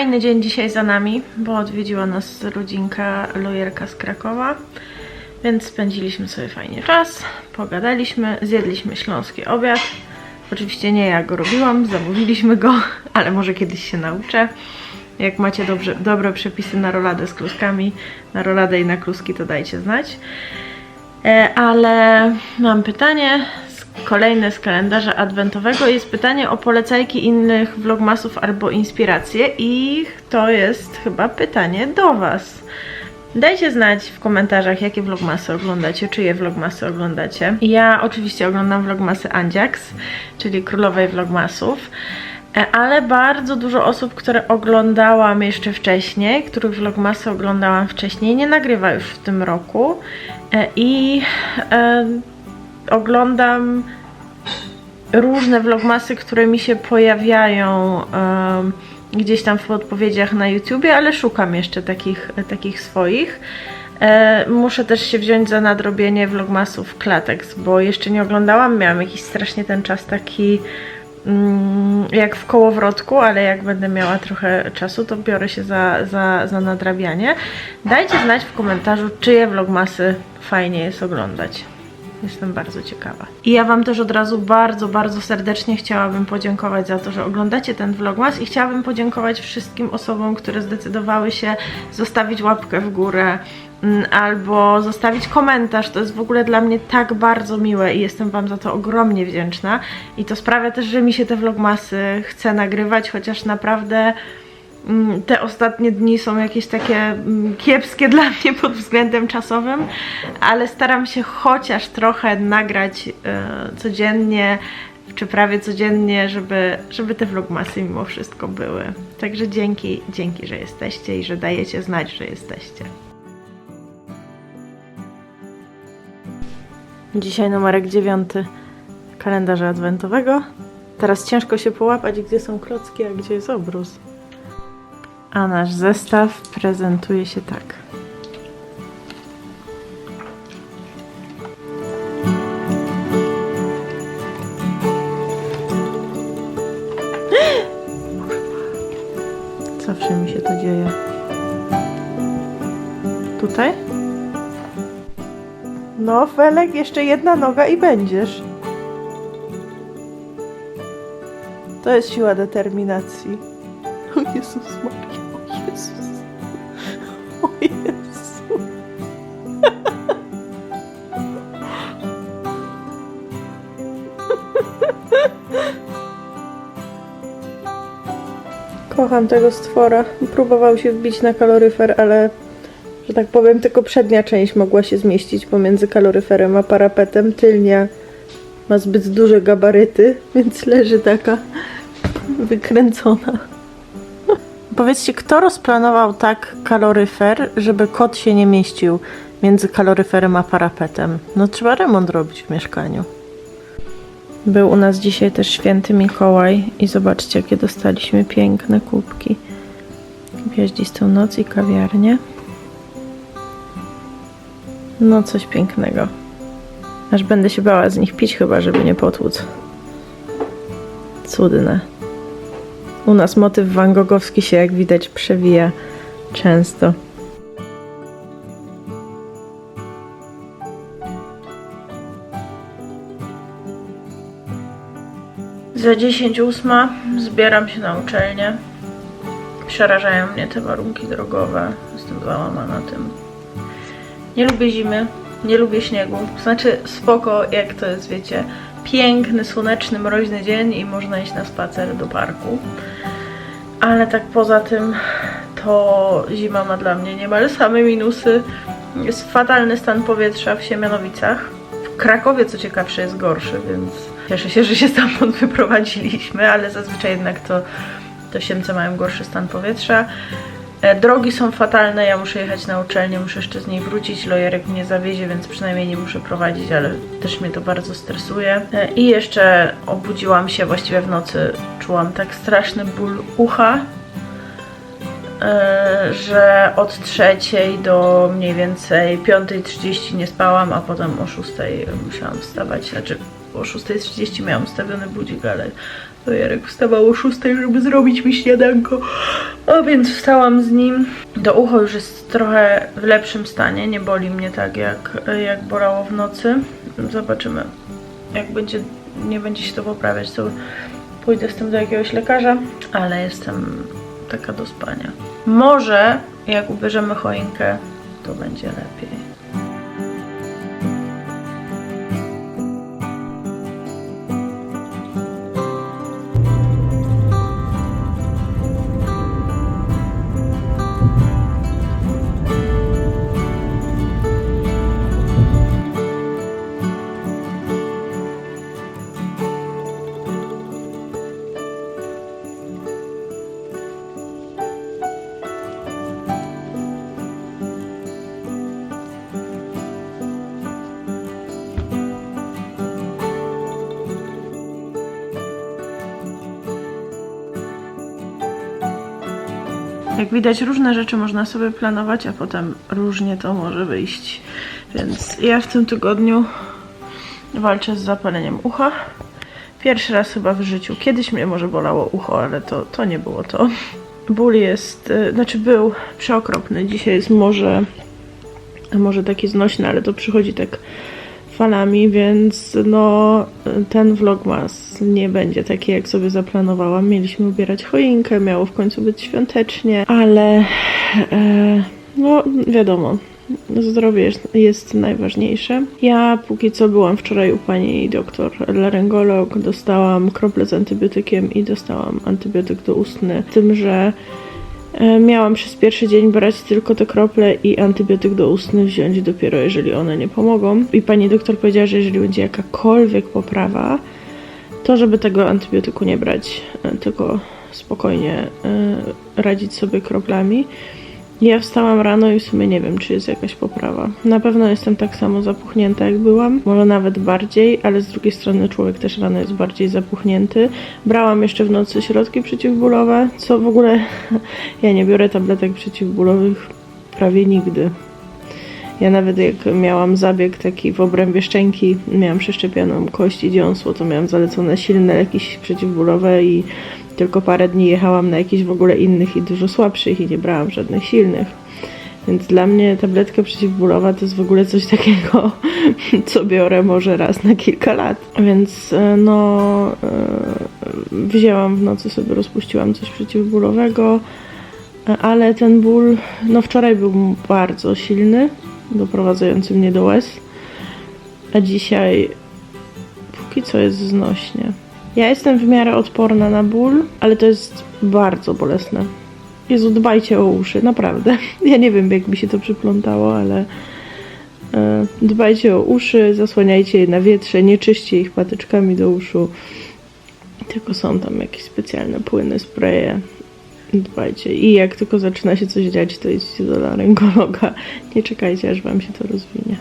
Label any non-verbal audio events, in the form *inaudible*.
Fajny dzień dzisiaj za nami, bo odwiedziła nas rodzinka lojerka z Krakowa, więc spędziliśmy sobie fajnie czas, pogadaliśmy, zjedliśmy śląski obiad. Oczywiście nie ja go robiłam, zamówiliśmy go, *laughs* ale może kiedyś się nauczę. Jak macie dobrze, dobre przepisy na roladę z kluskami, na roladę i na kluski, to dajcie znać. E, ale mam pytanie, kolejne z kalendarza adwentowego. Jest pytanie o polecajki innych vlogmasów albo inspiracje i to jest chyba pytanie do Was. Dajcie znać w komentarzach, jakie vlogmasy oglądacie, czyje vlogmasy oglądacie. Ja oczywiście oglądam vlogmasy Andziaks, czyli królowej vlogmasów. E, Ale bardzo dużo osób, które oglądałam jeszcze wcześniej, których vlogmasy oglądałam wcześniej, nie nagrywa już w tym roku. E, I e, oglądam różne vlogmasy, które mi się pojawiają em, gdzieś tam w podpowiedziach na YouTubie, ale szukam jeszcze takich, takich swoich. E, muszę też się wziąć za nadrobienie vlogmasów Klatex, bo jeszcze nie oglądałam, miałam jakiś strasznie ten czas taki mm, jak w kołowrotku, ale jak będę miała trochę czasu, to biorę się za, za, za nadrabianie. Dajcie znać w komentarzu, czyje vlogmasy fajnie jest oglądać. Jestem bardzo ciekawa. I ja Wam też od razu bardzo, bardzo serdecznie chciałabym podziękować za to, że oglądacie ten vlogmas i chciałabym podziękować wszystkim osobom, które zdecydowały się zostawić łapkę w górę mm, albo zostawić komentarz. To jest w ogóle dla mnie tak bardzo miłe i jestem Wam za to ogromnie wdzięczna. I to sprawia też, że mi się te vlogmasy chce nagrywać, chociaż naprawdę te ostatnie dni są jakieś takie mm, kiepskie *laughs* dla mnie pod względem czasowym, ale staram się chociaż trochę nagrać e, codziennie, czy prawie codziennie, żeby, żeby te vlogmasy mimo wszystko były. Także dzięki, dzięki, że jesteście i że dajecie znać, że jesteście. Dzisiaj numerek dziewiąty kalendarza adwentowego. Teraz ciężko się połapać, gdzie są klocki, a gdzie jest obrus. A nasz zestaw prezentuje się tak. *gasps* Zawsze mi się to dzieje. Tutaj? No, Felek, jeszcze jedna noga i będziesz. To jest siła determinacji. Jezus Maria, o Jezus. O Jezu. Kocham tego stwora. Próbował się wbić na kaloryfer, ale że tak powiem, tylko przednia część mogła się zmieścić pomiędzy kaloryferem a parapetem. Tylnia ma zbyt duże gabaryty, więc leży taka wykręcona. Powiedzcie, kto rozplanował tak kaloryfer, żeby kot się nie mieścił między kaloryferem a parapetem? No trzeba remont robić w mieszkaniu. Był u nas dzisiaj też święty Mikołaj i zobaczcie, jakie dostaliśmy piękne kubki. Gwiaździstą noc i kawiarnię. No coś pięknego. Aż będę się bała z nich pić chyba, żeby nie potłuc. Cudne. U nas motyw Van Gogowski się, jak widać, przewija często. Za 10 ósma zbieram się na uczelnię. Przerażają mnie te warunki drogowe. Jestem załamana tym. Nie lubię zimy, nie lubię śniegu. Znaczy spoko, jak to jest, wiecie, piękny, słoneczny, mroźny dzień i można iść na spacer do parku. Ale tak poza tym to zima ma dla mnie niemal same minusy. Jest fatalny stan powietrza w Siemianowicach. W Krakowie co ciekawsze jest gorszy, więc cieszę się, że się stamtąd wyprowadziliśmy, ale zazwyczaj jednak to, to Siemce mają gorszy stan powietrza. E, Drogi są fatalne, ja muszę jechać na uczelnię, muszę jeszcze z niej wrócić. Lojerek mnie zawiezie, więc przynajmniej nie muszę prowadzić, ale też mnie to bardzo stresuje. E, I jeszcze obudziłam się właściwie w nocy, czułam tak straszny ból ucha, że od trzeciej do mniej więcej 5.30 nie spałam, a potem o 6.00 musiałam wstawać. Znaczy o 6.30 miałam ustawiony budzik, ale To Jarek wstawał o 6, żeby zrobić mi śniadanko. A więc wstałam z nim. To ucho już jest trochę w lepszym stanie. Nie boli mnie tak, jak, jak bolało w nocy. Zobaczymy, jak będzie, nie będzie się to poprawiać, to pójdę z tym do jakiegoś lekarza, ale jestem taka do spania. Może jak ubierzemy choinkę, to będzie lepiej. Jak widać, różne rzeczy można sobie planować, a potem różnie to może wyjść. Więc ja w tym tygodniu walczę z zapaleniem ucha. Pierwszy raz chyba w życiu. Kiedyś mnie może bolało ucho, ale to, to nie było to. Ból jest, y, znaczy był przeokropny. Dzisiaj jest może, może taki znośny, ale to przychodzi tak falami, więc no ten vlogmas nie będzie taki jak sobie zaplanowałam. Mieliśmy ubierać choinkę, miało w końcu być świątecznie, ale e, no wiadomo, zdrowie jest, jest najważniejsze. Ja póki co byłam wczoraj u pani doktor laryngolog, dostałam krople z antybiotykiem i dostałam antybiotyk doustny, tym, że Miałam przez pierwszy dzień brać tylko te krople i antybiotyk doustny wziąć dopiero jeżeli one nie pomogą. I pani doktor powiedziała, że jeżeli będzie jakakolwiek poprawa, to żeby tego antybiotyku nie brać, e, tylko spokojnie e, radzić sobie kroplami. Ja wstałam rano i w sumie nie wiem, czy jest jakaś poprawa. Na pewno jestem tak samo zapuchnięta, jak byłam, może nawet bardziej, ale z drugiej strony człowiek też rano jest bardziej zapuchnięty. Brałam jeszcze w nocy środki przeciwbólowe, co w ogóle *laughs* ja nie biorę tabletek przeciwbólowych prawie nigdy. Ja nawet jak miałam zabieg taki w obrębie szczęki, miałam przeszczepioną kość i dziąsło, to miałam zalecone silne leki przeciwbólowe i tylko parę dni jechałam na jakichś w ogóle innych i dużo słabszych i nie brałam żadnych silnych. Więc dla mnie tabletka przeciwbólowa to jest w ogóle coś takiego, *laughs* co biorę może raz na kilka lat. Więc e, no, e, wzięłam w nocy sobie, rozpuściłam coś przeciwbólowego, e, ale ten ból, no wczoraj był bardzo silny, doprowadzający mnie do łez, a dzisiaj póki co jest znośnie. Ja jestem w miarę odporna na ból, ale to jest bardzo bolesne. Jezu, dbajcie o uszy, naprawdę. *laughs* Ja nie wiem, jak mi się to przyplątało, ale e, dbajcie o uszy, zasłaniajcie je na wietrze, nie czyście ich patyczkami do uszu. Tylko są tam jakieś specjalne płyny, spreje. Dbajcie. I jak tylko zaczyna się coś dziać, to idźcie do laryngologa. Nie czekajcie, aż wam się to rozwinie.